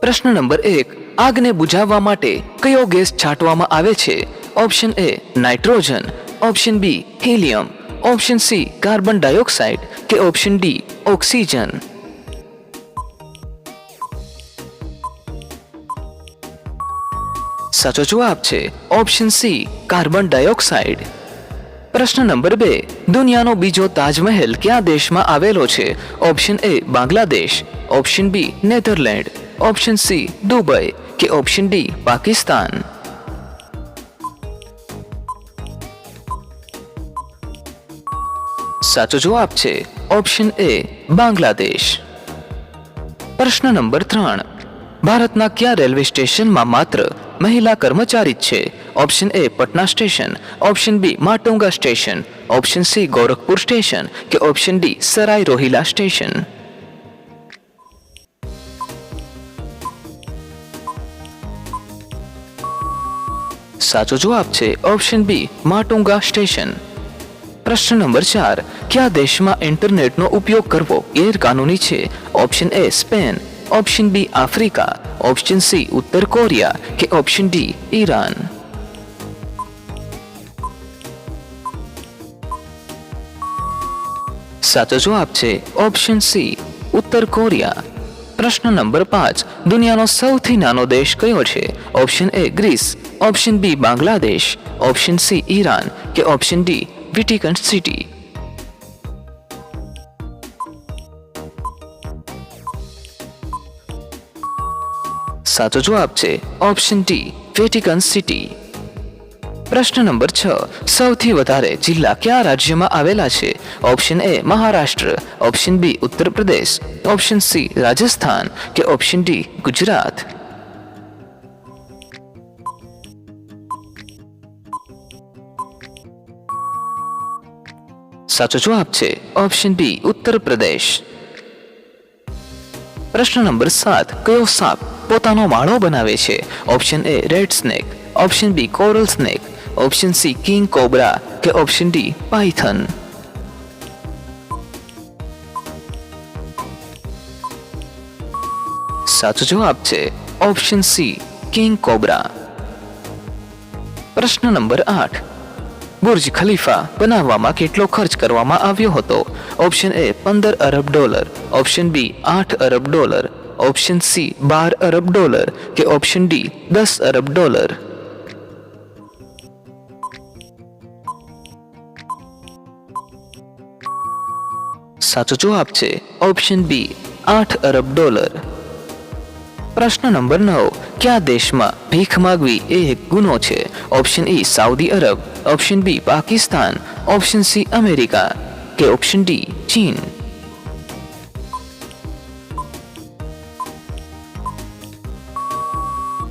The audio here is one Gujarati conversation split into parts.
પ્રશ્ન નંબર એક, આગને બુઝાવવા માટે કયો ગેસ છાંટવામાં આવે છે? Option A, nitrogen. Option B, helium. Option C, carbon dioxide કે ઓપ્શન ડી, ઓક્સિજન. સાચો જવાબ છે ઓપ્શન સી, કાર્બન ડાયોક્સાઇડ. પ્રશ્ન નંબર બે, દુનિયાનો બીજો તાજમહેલ કયા દેશમાં આવેલો છે? Option A, Bangladesh. Option B, Netherland. Option C Dubai કે ઓપ્શન ડી પાકિસ્તાન સાચો જવાબ છે ઓપ્શન એ બાંગ્લાદેશ પ્રશ્ન નંબર ત્રણ ભારતના કયા રેલવે સ્ટેશનમાં માત્ર મહિલા કર્મચારી જ છે option A Patna station option B Matunga station option C Gorakhpur station કે option D Sarai Rohilla station સાચો જવાબ છે ઓપ્શન બી, માટુંગા સ્ટેશન. પ્રશ્ન નંબર ચાર, કયા દેશમાં ઇન્ટરનેટનો ઉપયોગ કરવો ગેરકાનૂની છે? Option A, Spain. Option B, Africa. Option C, ઉત્તર કોરિયા કે ઓપ્શન ડી, ઈરાન. સાચો જવાબ છે ઓપ્શન સી, ઉત્તર કોરિયા. પ્રશ્ન નંબર પાંચ, દુનિયાનો સૌથી નાનો દેશ કયો છે? Option A, Greece. Option B Bangladesh option C Iran કે ઓપ્શન ડી વિટિકન સિટી સાચો જવાબ છે ઓપ્શન ડી વેટિકન સિટી પ્રશ્ન નંબર છ સૌથી વધારે જિલ્લા કયા રાજ્યમાં આવેલા છે option A Maharashtra option B Uttar Pradesh option C Rajasthan કે ઓપ્શન ડી ગુજરાત સાચો જવાબ છે ઓપ્શન બી ઉત્તર પ્રદેશ. પ્રશ્ન નંબર સાત, કયો સાપ પોતાનો માળો બનાવે છે? Option A red snake option B coral snake option C king cobra કે ઓપ્શન ડી પાયથન સાચો જવાબ છે ઓપ્શન સી કિંગ કોબ્રા પ્રશ્ન નંબર આઠ બુર્જ ખલીફા બનાવવામાં કેટલો ખર્ચ કરવામાં આવ્યો હતો? ઓપ્શન એ પંદર અરબ ડોલર. ઓપ્શન બી આઠ અરબ ડોલર. ઓપ્શન સી બાર અરબ ડોલર કે ઓપ્શન ડી દસ અરબ ડોલર. સાચો જવાબ છે ઓપ્શન બી આઠ અરબ ડોલર. પ્રશ્ન નંબર નવ, કયા દેશમાં ભીખ માગવી એ એક ગુનો છે? Option A Saudi Arab option B Pakistan option C America કે ઓપ્શન ડી ચીન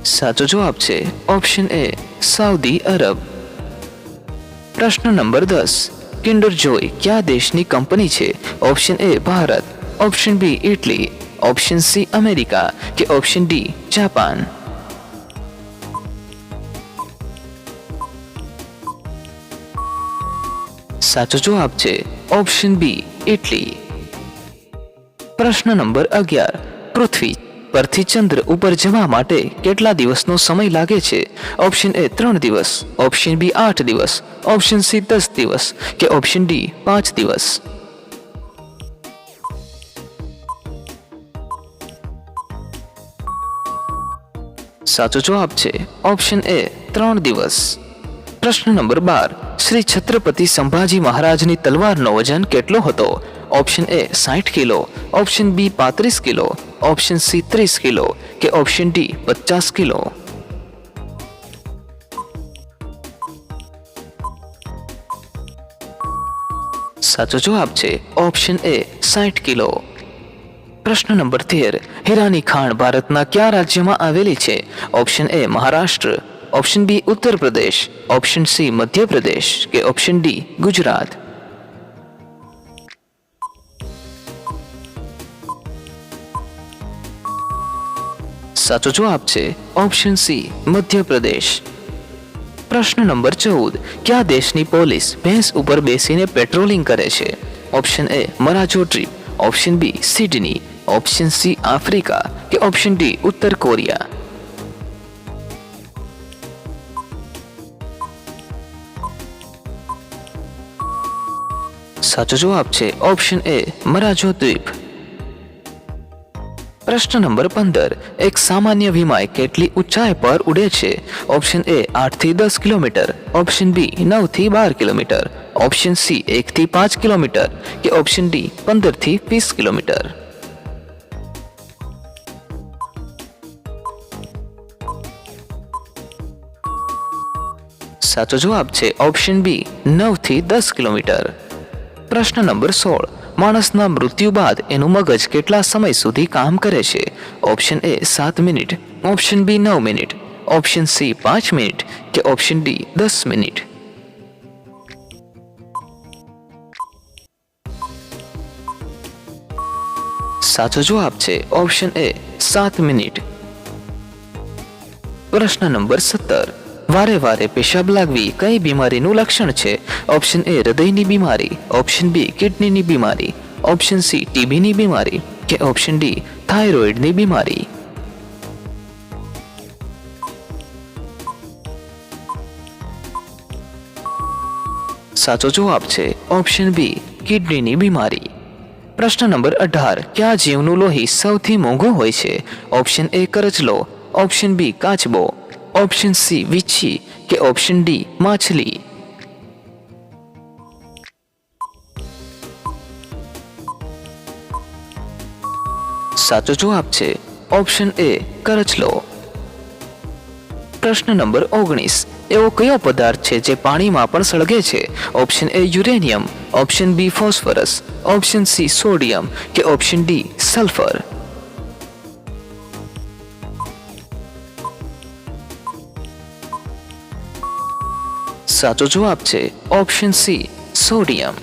સાચો જવાબ છે ઓપ્શન એ સાઉદી અરબ પ્રશ્ન નંબર દસ કિન્ડર જોય કયા દેશની કંપની છે option A Bharat option B Italy option C America કે ઓપ્શન ડી જાપાન સાચો જવાબ છે ઓપ્શન બી, ઇટલી. પ્રશ્ન નંબર અગિયાર. પૃથ્વી પરથી ચંદ્ર ઉપર જવા માટે કેટલા દિવસનો સમય લાગે છે? ઓપ્શન એ ત્રણ દિવસ, ઓપ્શન બી આઠ દિવસ, ઓપ્શન સી દસ દિવસ કે ઓપ્શન ડી પાંચ દિવસ. સાચો જવાબ છે ઓપ્શન એ ત્રણ દિવસ. પ્રશ્ન નંબર બાર. શ્રી છત્રપતિ સંભાજી મહારાજની તલવારનો વજન કેટલો હતો? ઓપ્શન એ સાઠ કિલો, ઓપ્શન બી પાંત્રીસ કિલો, ઓપ્શન સી ત્રીસ કિલો કે ઓપ્શન ડી પચાસ કિલો. સાચો જવાબ છે ઓપ્શન એ સાઠ કિલો. પ્રશ્ન નંબર તેર હીરાની ખાણ ભારતના કયા રાજ્યમાં આવેલી છે? Option A Maharashtra option B Uttar Pradesh option C Madhya Pradesh કે ઓપ્શન ડી ગુજરાત સાચો જવાબ છે ઓપ્શન સી મધ્યપ્રદેશ પ્રશ્ન નંબર ચૌદ કયા દેશની પોલીસ ભેંસ ઉપર બેસીને પેટ્રોલિંગ કરે છે option A Marajo trip option B Sydney option C Africa કે કે ઓપ્શન ડી ઉત્તર કોરિયા સાચો જવાબ છે ઓપ્શન એ મરાજો દ્વીપ. પ્રશ્ન નંબર પંદર, એક સામાન્ય વિમાન કેટલી ઊંચાઈ પર ઉડે છે? ઓપ્શન એ આઠથી દસ કિલોમીટર. ઓપ્શન બી નવથી બાર કિલોમીટર. ઓપ્શન સી એકથી પાંચ કિલોમીટર. કે ઓપ્શન ડી પંદરથી વીસ કિલોમીટર. સાચો જવાબ છે ઓપ્શન બી નવથી દસ કિલોમીટર. પ્રશ્ન નંબર સોળ. માણસના મૃત્યુ બાદ એનું મગજ કેટલા સમય સુધી કામ કરે છે? ઓપ્શન એ સાત મિનિટ. ઓપ્શન બી નવ મિનિટ. ઓપ્શન સી પાંચ મિનિટ કે ઓપ્શન ડી દસ મિનિટ? સાચો જવાબ છે ઓપ્શન એ સાત મિનિટ. પ્રશ્ન નંબર સત્તર. વારે વારે પેશાબ લાગવી કઈ બીમારીનું લક્ષણ છે? ઓપ્શન એ હૃદયની બીમારી. ઓપ્શન બી કિડનીની બીમારી. ઓપ્શન સી ટીબીની બીમારી. કે ઓપ્શન ડી થાઇરોઇડની બીમારી. સાચો જવાબ છે ઓપ્શન બી કિડનીની બીમારી. પ્રશ્ન નંબર અઢાર, કયા જીવનું લોહી સૌથી મોંઘું હોય છે? ઓપ્શન એ કરચલો. ઓપ્શન બી કાચબો. ઓપ્શન સી વીછી કે ઓપ્શન ડી માછલી સાચો જવાબ છે ઓપ્શન એ કરચલો પ્રશ્ન નંબર ઓગણીસ એવો કયો પદાર્થ છે જે પાણીમાં પણ સળગે છે option A uranium option B phosphorus option C sodium કે ઓપ્શન ડી સલ્ફર સાચો જવાબ છે ઓપ્શન સી સોડિયમ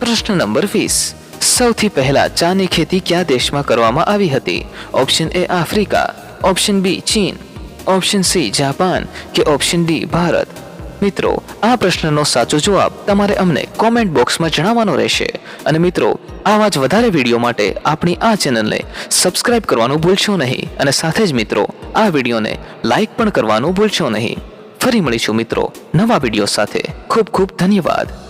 પ્રશ્ન નંબર વીસ, સૌથી પહેલા ચાની ખેતી કયા દેશમાં કરવામાં આવી હતી? Option A Africa. Option B ચીન. ઓપ્શન સી જાપાન કે ઓપ્શન ડી ભારત. મિત્રો, આ પ્રશ્નનો સાચો જવાબ તમારે અમને કોમેન્ટ બોક્સમાં જણાવવાનો રહેશે. અને મિત્રો, આવા જ વધારે વીડિયો માટે આપણી આ ચેનલને સબસ્ક્રાઇબ કરવાનું ભૂલશો નહીં. અને સાથે જ મિત્રો, આ વિડીયોને લાઇક પણ કરવાનું ભૂલશો નહીં. ફરી મળીશું મિત્રો નવા વીડિયો સાથે. ખૂબ ખૂબ ધન્યવાદ.